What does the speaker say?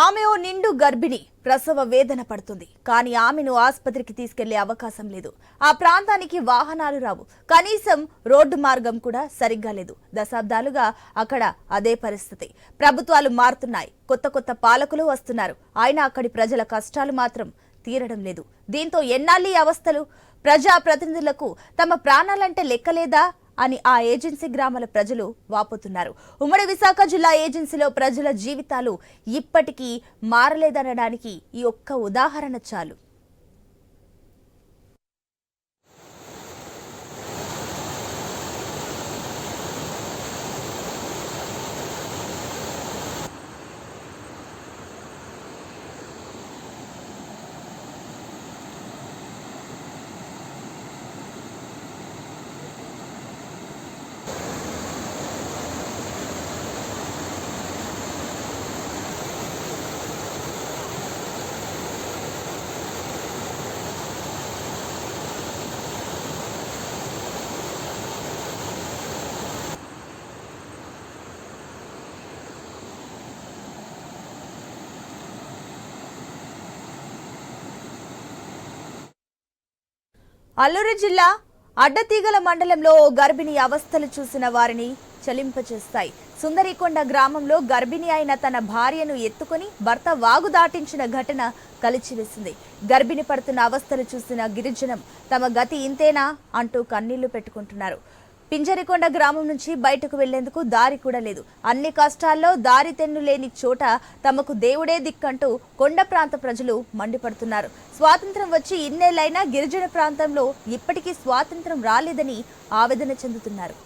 ఆమె ఓ నిండు గర్భిణి. ప్రసవ వేదన పడుతుంది. కానీ ఆమెను ఆసుపత్రికి తీసుకెళ్ళే అవకాశం లేదు. ఆ ప్రాంతానికి వాహనాలు రావు. కనీసం రోడ్డు మార్గం కూడా సరిగ్గా లేదు. దశాబ్దాలుగా అక్కడ అదే పరిస్థితి. ప్రభుత్వాలు మారుతున్నాయి. కొత్త కొత్త పాలకులు వస్తున్నారు. అయినా అక్కడి ప్రజల కష్టాలు మాత్రం తీరడం లేదు. దీంతో ఎన్నాళ్ళీ అవస్థలు? ప్రజా ప్రతినిధులకు తమ ప్రాణాలంటే లెక్కలేదా? అని ఆ ఏజెన్సీ గ్రామాల ప్రజలు వాపోతున్నారు. ఉమ్మడి విశాఖ జిల్లా ఏజెన్సీలో ప్రజల జీవితాలు ఇప్పటికీ మారలేదనడానికి ఈ ఒక్క ఉదాహరణ చాలు. అల్లూరు జిల్లా అడ్డతీగల మండలంలో ఓ గర్భిణి అవస్థలు చూసిన వారిని చలింపచేస్తాయి. సుందరికొండ గ్రామంలో గర్భిణి అయిన తన భార్యను ఎత్తుకుని భర్త వాగు దాటించిన ఘటన కలిచివేసింది. గర్భిణి పడుతున్న అవస్థలు చూసిన గిరిజనం తమ గతి ఇంతేనా అంటూ కన్నీళ్ళు పెట్టుకుంటున్నారు. పింజరికొండ గ్రామం నుంచి బయటకు వెళ్ళేందుకు దారి కూడా లేదు. అన్ని కష్టాల్లో దారి తెన్ను లేని చోట తమకు దేవుడే దిక్కంటూ కొండ ప్రాంత ప్రజలు మండిపడుతున్నారు. స్వాతంత్రం వచ్చి ఇన్నేళ్ళైనా గిరిజన ప్రాంతంలో ఇప్పటికీ స్వాతంత్రం రాలేదని ఆవేదన చెందుతున్నారు.